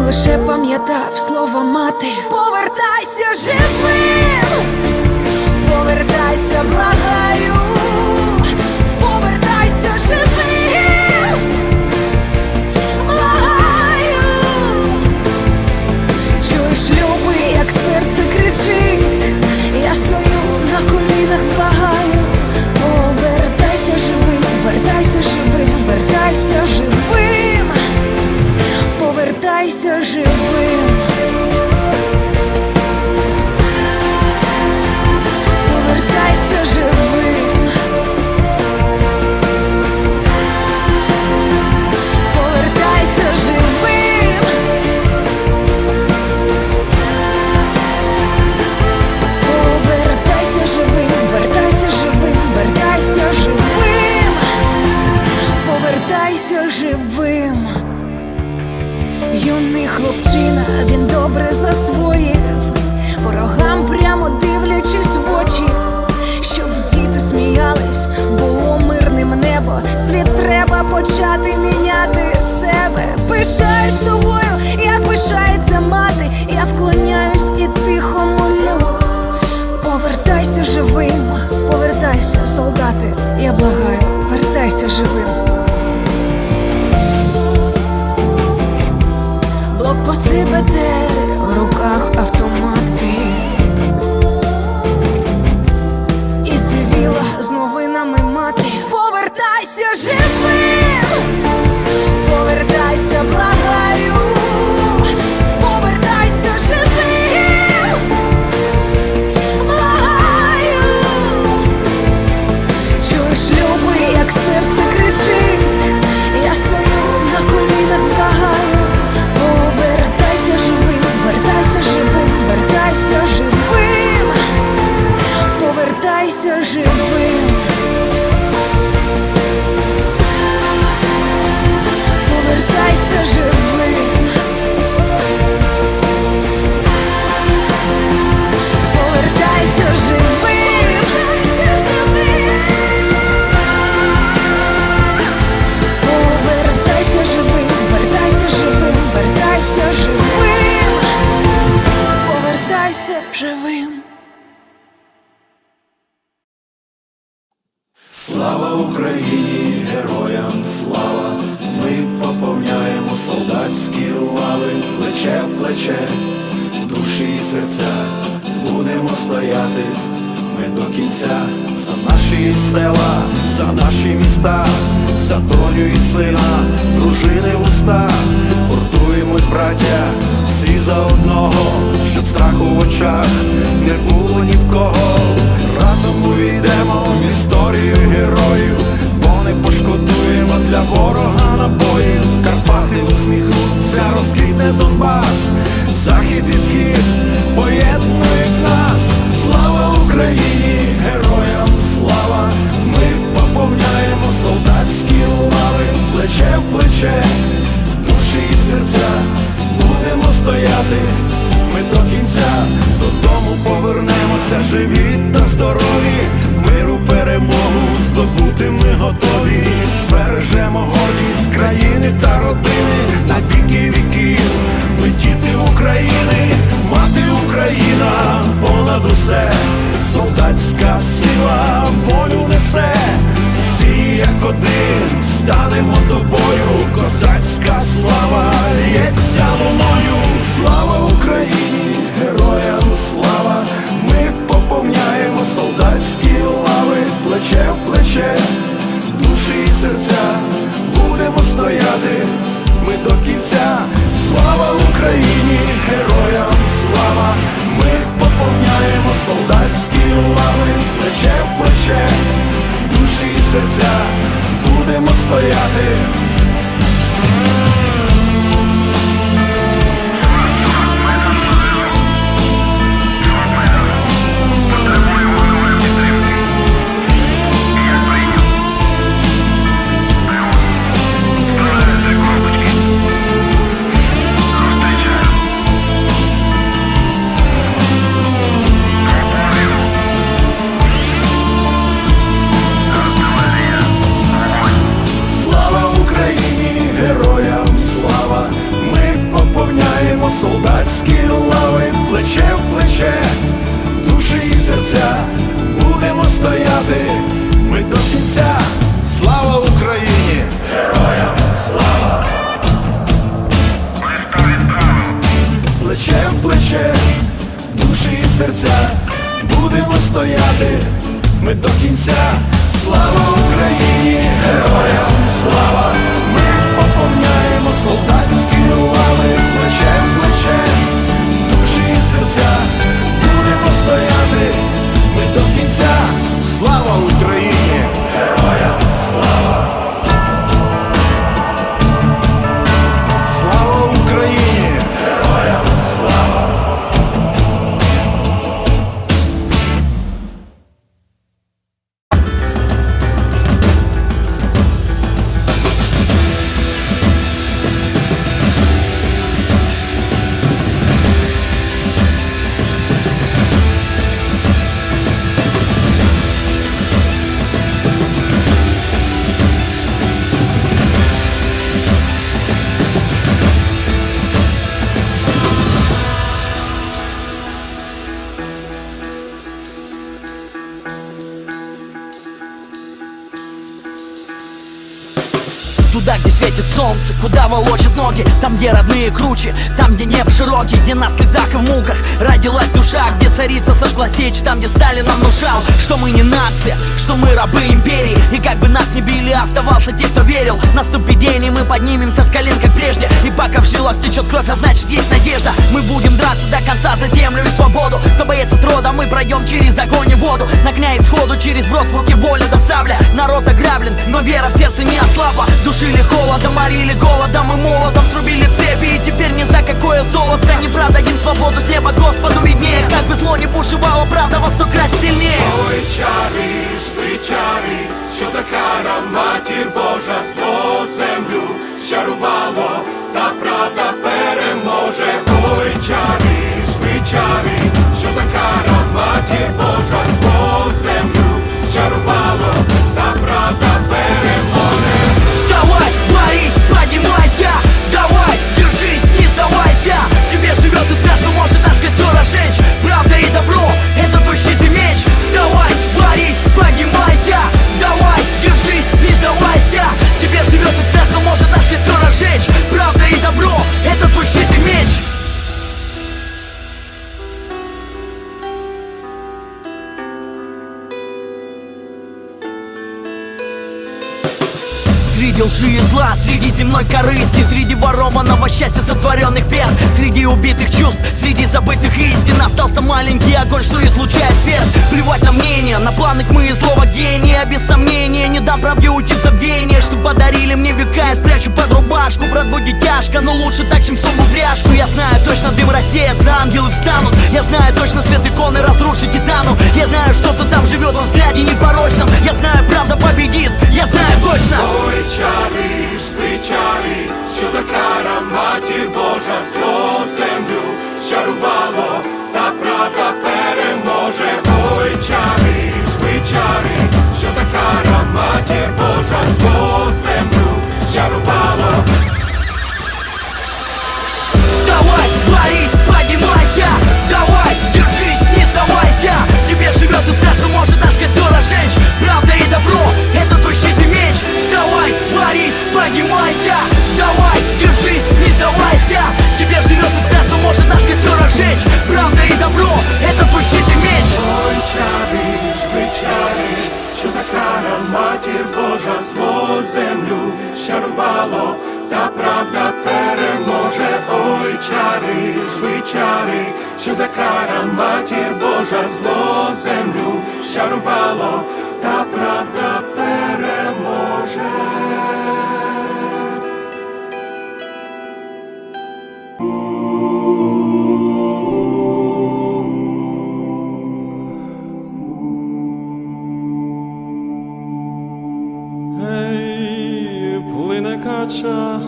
Він лише пам'ятав слова мати. Повертайся живим, повертайся, благаю, я благаю, вертайся живим. Слава Україні, героям слава! Ми поповняємо солдатські лави, плече в плече, душі і серця, будемо стояти. Ми до кінця за наші села, за наші міста, за доню і сина, дружини в уста, гуртуємось, браття, всі за одного, щоб страху в очах не було ні в кого. Разом увійдемо в історію героїв, бо не пошкодуємо для ворога набоїв. Карпати усміхнуться, розквітне Донбас, захід і схід поєднують нас. Слава Україні, героям слава! Ми поповняємо солдатські лави, плече в плече, стояти. Ми до кінця додому повернемося живі та здорові, миру перемогу здобути ми готові, збережемо гордість країни та родини. На віки віків. Ми діти України, мати Україна, понад усе, солдатська сила волю несе, всі як один станемо до бою, козацька слава стояти. Ми до кінця. music. Куда волочат ноги? Там, где родные круче, там, где небо широкий Где на слезах и в муках родилась душа Где царица сожгла сечь, там, где Сталин нам внушал Что мы не нация, что мы рабы империи. И как бы нас не били, оставался те, кто верил. Наступит день, и мы поднимемся с колен, как прежде. И пока в жилах течет кровь, а значит есть надежда. Мы будем драться до конца за землю и свободу. Кто боится трода, мы пройдем через огонь и воду. На огня исходу, через брод в руки воля до сабля. Народ ограблен, но вера в сердце не ослабла. Душили холодом, морили голодом и молотом Срубили цепи и теперь ни за какое золото Неправда им свободу с неба Господу виднее Как бы зло не бушевало, правда во сто крат сильнее Ой, чарі ж ви чарі, що за кара матір Божа зло землю щарувало, та правда переможе. Ой, чарі ж ви чарі, що за кара матір Божа лжи и зла, среди земной корысти Среди ворованного счастья сотворенных бед. Среди убитых чувств, среди забытых истин. Остался маленький огонь, что излучает свет. Плевать на мнение, на планы тьмы и злого гения. Без сомнения, не дам правде уйти в забвение. Что подарили мне века, я спрячу под рубашку. Брат, будет тяжко, но лучше так, чем сумму пряжку Я знаю, точно дым рассеется, ангелы встанут. Я знаю, точно свет иконы разрушит титану. Я знаю, что-то там живет во взгляде непорочном. Я знаю, правда победит, я знаю точно що за кара матір Божа зло землю щарувало, та правда переможе. Ой, чарі ж ви чарі, що за кара матір Божа зло землю щарувало. Вставай, борись, поднимайся Давай, держись, не сдавайся Тебе живет и скажет, что может наш костер ожечь Правда и добро, душа зло землю щарувало, та правда переможе. Плине кача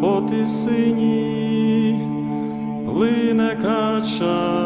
по тисині, плине кача.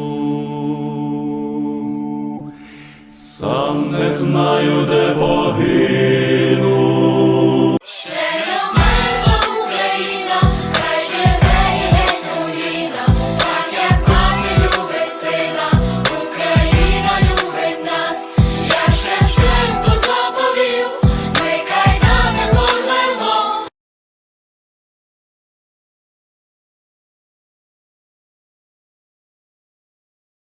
Не знаю, де погибну,